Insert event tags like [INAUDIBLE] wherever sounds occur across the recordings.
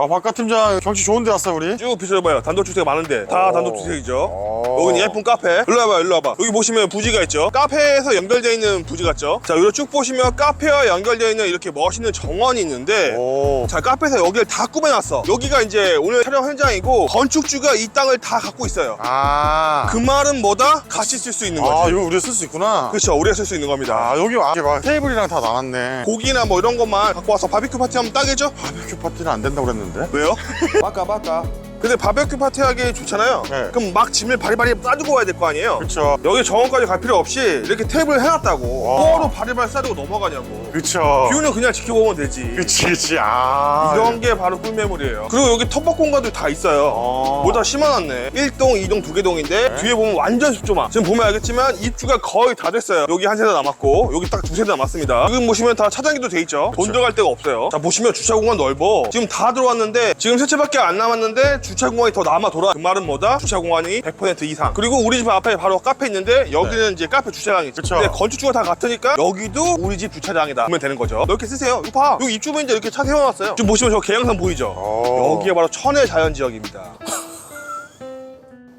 아 바깥 팀장 경치 좋은데 왔어 우리 쭉 비춰봐요. 단독 주택 많은데 다 단독 주택이죠. 오. 여기는 예쁜 카페. 일로 와봐, 일로 와봐. 여기 보시면 부지가 있죠. 카페에서 연결되어 있는 부지 같죠. 자, 여기로 쭉 보시면 카페와 연결되어 있는 이렇게 멋있는 정원이 있는데 오. 자 카페에서 여기를 다 꾸며놨어 여기가 이제 오늘 촬영 현장이고 건축주가 이 땅을 다 갖고 있어요 아. 그 말은 뭐다? 같이 쓸 수 있는 아 거지 이거 우리가 쓸 수 있구나 그렇죠 우리가 쓸 수 있는 겁니다 아 여기 와 이렇게 막 테이블이랑 다 나눴네 고기나 뭐 이런 것만 갖고 와서 바비큐 파티 하면 딱이죠? 바비큐 파티는 안 된다고 그랬는데 왜요? 바까 바까 근데 바베큐 파티 하기 좋잖아요 네. 그럼 막 짐을 바리바리 싸주고 와야 될 거 아니에요 그쵸 여기 정원까지 갈 필요 없이 이렇게 테이블 해놨다고 와. 뭐로 바리바리 싸주고 넘어가냐고 그쵸 뷰는 그냥 지켜보면 되지 그치 그치 아 이런 게 바로 꿀매물이에요. 그리고 여기 텃밭 공간도 다 있어요. 어. 모두 다 심어놨네. 1동, 2동, 두개 동인데 뒤에 보면 완전 숲조망. 지금 보면 알겠지만 입주가 거의 다 됐어요. 여기 한 세대 남았고 여기 딱 두 세대 남았습니다. 여기 보시면 다 차단기도 돼 있죠. 돈 들어갈 데가 없어요. 자 보시면 주차 공간 넓어. 지금 다 들어왔는데 지금 세 채밖에 안 남았는데 주차 공간이 더 남아 돌아. 그 말은 뭐다? 주차 공간이 100% 이상. 그리고 우리 집 앞에 바로 카페 있는데 여기는 이제 카페 주차장이 있죠. 그쵸. 근데 건축주가 다 같으니까 여기도 우리 집 주차장이다. 보면 되는 거죠. 넓게 쓰세요. 이거 봐. 여기 입주민들 이렇게 차 세워놨어요. 지금 보시면 저 계양산 보이죠? 오. 여기가 바로 천혜 자연지역입니다.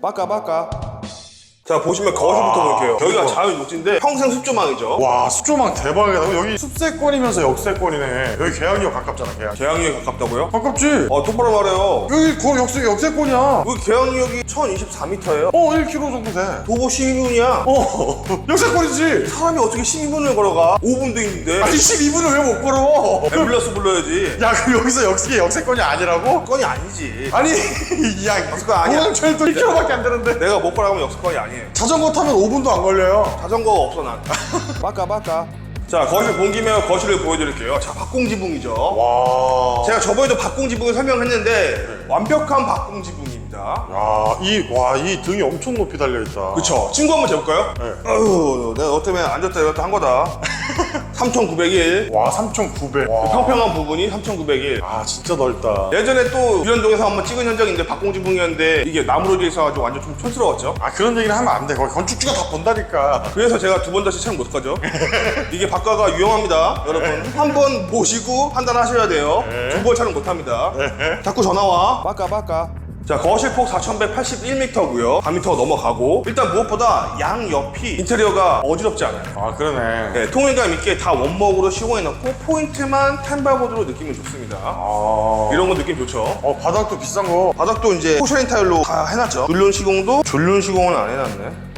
바까. 자 보시면 거실부터 볼게요. 여기가 자연 녹지인데 평생 숲조망이죠. 와 숲조망 대박이다 여기 숲세권이면서 역세권이네 여기 계양역 가깝잖아 계양 계양역에 가깝다고요? 가깝지 어 똑바로 말해요. 여기 거 역세 역세권이야 여기 계양역이 1024m예요. 어 1km 정도 돼 도보 시민이야. 어, [LAUGHS] 역세권이지. 사람이 어떻게 12분을 걸어가? 5분도 있는데. 아니 12분을 왜 못 걸어? 앰뷸런스 불러야지. [LAUGHS] 야, 그럼 여기서 역세 역세권이 아니라고? 건이 아니지. 아니, [LAUGHS] 야, 역세권 아니야. 공항철도 1km밖에 안 되는데. 내가 못 걸어가면 역습건이 아니 에요. 자전거 타면 5분도 안 걸려요. 자전거가 없어 난. [LAUGHS] 바까 바까. 자 거실 본 김에 거실을 보여드릴게요. 자 박공지붕이죠. 와. 제가 저번에도 박공지붕을 설명했는데 완벽한 박공지붕입니다. 야, 이, 와, 이 등이 엄청 높이 달려있다. 그쵸? 친구 한번 재볼까요? 네. 어휴, 내가 너 때문에 앉았다 일었다 한 거다. [LAUGHS] 3,901. 와, 3,900. 와. 평평한 부분이 3,901. 아, 진짜 넓다. 예전에 또 유연동에서 한번 찍은 현장인데 박공지붕이었는데 이게 나무로 돼 있어가지고 완전 좀 촌스러웠죠? 아, 그런 얘기는 하면 안 돼. 거기 건축주가 다 본다니까. 그래서 제가 두 번 다시 촬영 못 가죠. [LAUGHS] 이게 박가가 유용합니다. 여러분 한 번 보시고 판단하셔야 돼요. 두 번 촬영 못 합니다. 자꾸 전화 와. 바까 바까. 자 거실 폭 4,181m고요. 4m 넘어가고 일단 무엇보다 양 옆이 인테리어가 어지럽지 않아요. 아, 그러네. 네, 통일감 있게 다 원목으로 시공해놓고 포인트만 템바보드로 느낌이 좋습니다. 아. 이런 거 느낌 좋죠. 어, 바닥도 비싼 거. 바닥도 이제 포셔린 타일로 다 해놨죠. 줄눈 시공도 줄눈 시공은 안 해놨네.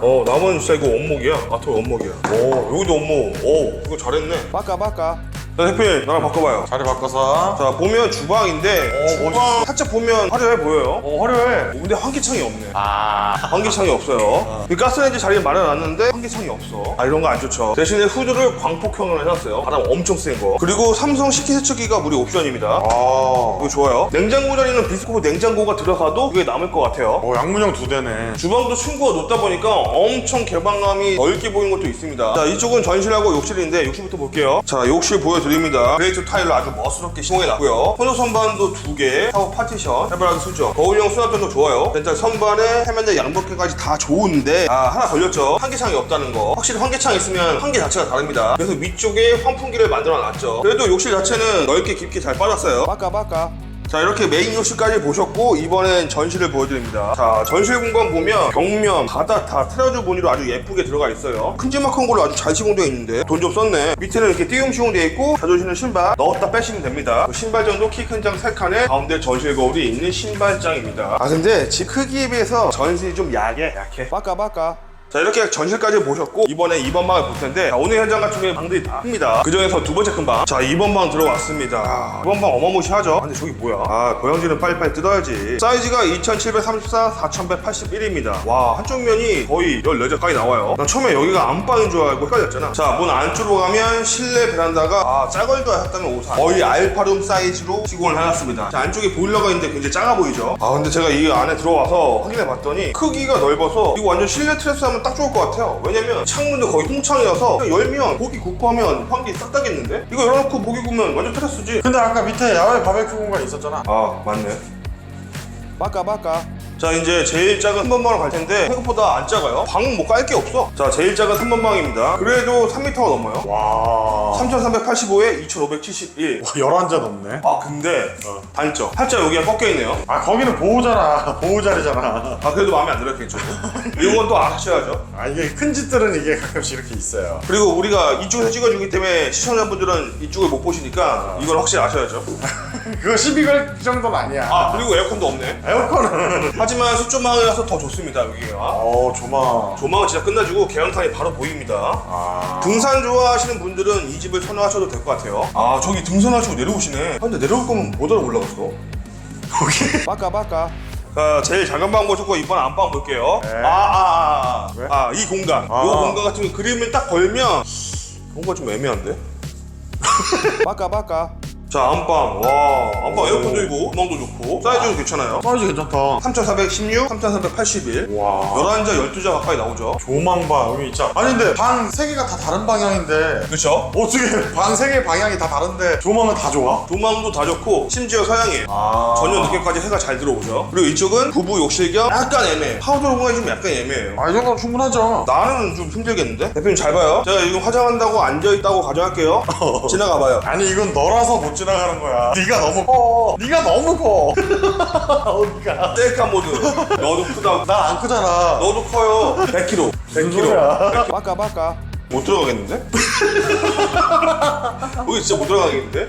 어, 나머지는 진짜 이거 원목이야. 아토 원목이야. 오, 여기도 원목. 오, 이거 잘했네. 바까 바까. 자, 대표님 나랑 바꿔봐요. 자리 바꿔서. 자, 보면 주방인데 주방 살짝 보면 화려해 보여요. 어, 화려해. 어, 근데 환기창이 없네. 아. 환기창이 없어요. 이 가스레인지 자리에 마련해놨는데 환기창이 없어. 아 이런 거 안 좋죠. 대신에 후드를 광폭형으로 해놨어요. 바람 엄청 센 거. 그리고 삼성 식기세척기가 무료 옵션입니다. 아. 이거 좋아요. 냉장고 자리는 비스코프 냉장고가 들어가도 이게 남을 것 같아요. 어, 양문형 두 대네. 주방도 층고가 높다 보니까 엄청 개방감이 넓게 보이는 것도 있습니다. 자, 이쪽은 전실하고 욕실인데 욕실부터 볼게요. 자, 욕실 보여드 립니다. 그레이트 타일로 아주 멋스럽게 시공해놨고요. 혼조 선반도 두 개, 샤워 파티션, 해바라기 수죠. 거울형 수납장도 좋아요. 일단 선반에 세면대 양복개까지 다 좋은데 아 하나 걸렸죠. 환기창이 없다는 거. 확실히 환기창 있으면 환기 자체가 다릅니다. 그래서 위쪽에 환풍기를 만들어놨죠. 그래도 욕실 자체는 넓게 깊게 잘 빠졌어요. 바까 바까. 자 이렇게 메인 욕실까지 보셨고 이번엔 전실을 보여드립니다. 자 전실 공간 보면 벽면 바닥 다 트라우즈 무늬로 아주 예쁘게 들어가 있어요. 큼지막한 걸로 아주 잘 시공되어 있는데. 돈 좀 썼네. 밑에는 이렇게 띄움 시공되어 있고 자주시는 신발 넣었다 빼시면 됩니다. 그 신발장도 키 큰 장 3칸에 가운데 전실 거울이 있는 신발장입니다. 아 근데 집 크기에 비해서 전실이 좀 약해 바까 바까 자 이렇게 전실까지 보셨고 이번에 2번 방을 볼 텐데 자, 오늘 현장 같은 경우에 방들이 다 큽니다. 그 중에서 두 번째 큰방 자 2번 방 들어왔습니다. 아, 2번 방 어마무시하죠? 아, 근데 저기 뭐야? 아 고양지는 빨리빨리 뜯어야지. 사이즈가 2734 4181입니다. 와 한쪽 면이 거의 14자까지 나와요. 난 처음에 여기가 안방인 줄 알고 헷갈렸잖아. 자 문 안쪽으로 가면 실내 베란다가 아 짜걸도 했다면 오산. 거의 알파룸 사이즈로 시공을 해놨습니다. 자 안쪽에 보일러가 있는데 굉장히 작아 보이죠? 아 근데 제가 이 안에 들어와서 확인해 봤더니 크기가 넓어서 이거 완전 실내 트레스 하면 딱 좋을 것 같아요. 왜냐면 창문도 거의 통창이어서 그냥 열면 고기 굽하면 환기 싹 따겠는데? 이거 열어놓고 고기 구우면 완전 트레스지. 근데 아까 밑에 야외 바베큐 공간 있었잖아. 아 맞네. 바까 바까 자 이제 제일 작은 3번 방으로 갈 텐데 생각보다 안 작아요. 방은 뭐깔 게 없어. 자 제일 작은 3번 방입니다. 그래도 3m가 넘어요. 와. 3385에 2571 11잔 넘네. 아 근데 어. 단점 살짝 여기가 꺾여 있네요. 아 거기는 보호자라 [LAUGHS] 보호자리잖아. 아 그래도 마음에 안 들어요 개인적으로 이건 또 아셔야죠. 아 이게 큰 집들은 이게 가끔씩 이렇게 있어요. 그리고 우리가 이쪽에서 찍어주기 때문에 시청자분들은 이쪽을 못 보시니까 이건 확실히 아셔야죠 [LAUGHS] 그거 시비 걸 정도는 아니야. 아 그리고 에어컨도 없네. 에어컨은. 하지만 수조망이라서 더 좋습니다 여기가. 어 조망 조망은 진짜 끝나주고 계란탄이 바로 보입니다. 아. 등산 좋아하시는 분들은 이 집을 선호하셔도 될 것 같아요. 아 저기 등산하시고 내려오시네. 아, 근데 내려올 거면 못 알아 올라갔어 빠까 빠까 자 제일 작은 방 보셨고 이번 안방 볼게요. 네. 아 아아아. 왜? 아, 이 공간. 아. 이 공간 같은 거 그림을 딱 걸면 뭔가 좀 애매한데? [LAUGHS] 빠까 빠까 자 안방. 와. 안방 에어컨도 있고 구멍도 좋고. 사이즈도 괜찮아요? 사이즈 괜찮다. 3416, 3381 와. 11자 12자 가까이 나오죠? 조망방. 여기 아니 근데. 방 세 개가 다 다른 방향인데. 그쵸? 어떻게 방 세 개 방향이 다 다른데 조망은 다 좋아? 도망도 다 좋고 심지어 서양이에요 아. 저녁 늦게까지 해가 잘 들어오죠. 그리고 이쪽은 부부 욕실 겸 약간 애매해. 파우더 공간이 좀 약간 애매해요. 아, 이 정도면 충분하죠. 나는 좀 힘들겠는데? 대표님 잘 봐요. 제가 지금 화장한다고 앉아있다고 가정할게요. [LAUGHS] 지나가봐요. 아니, 이건 너라서 못 지나가는 거야. 네가 너무 커. 네가 너무 커. 어디가? 셀카 모드 너도 크다 나 안 크잖아. 너도 커요 100kg 무슨 소리야? 바까 바까 못 들어가겠는데? [LAUGHS] 여기 진짜 못 들어가겠는데?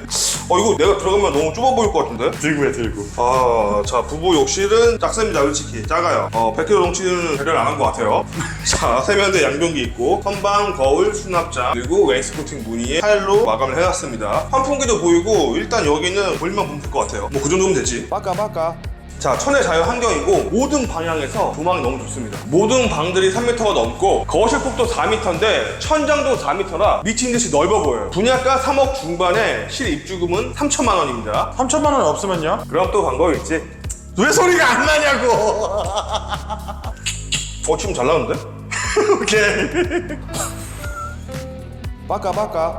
어 이거 내가 들어가면 너무 좁아 보일 것 같은데? 들고 해, 들고. 아, 자, 부부 욕실은 작습니다, 솔직히. 작아요. 어, 100kg 넘치는 배려를 안 한 것 같아요. [LAUGHS] 자, 세면대 양변기 있고, 선방, 거울, 수납장, 그리고 웨이스코팅 무늬에 타일로 마감을 해놨습니다. 환풍기도 보이고, 일단 여기는 볼만 보면 될 것 같아요. 뭐 그 정도면 되지. 빠까, 빠까. 자, 천의 자유 환경이고 모든 방향에서 조망이 너무 좋습니다. 모든 방들이 3m가 넘고 거실 폭도 4m인데 천장도 4m라 미친 듯이 넓어 보여요. 분양가 3억 중반에 실 입주금은 3천만 원입니다. 3천만 원 없으면요? 그럼 또 방법이 있지. 왜 소리가 안 나냐고. 어, 지금 잘 나오는데? [LAUGHS] 오케이. 바까 바까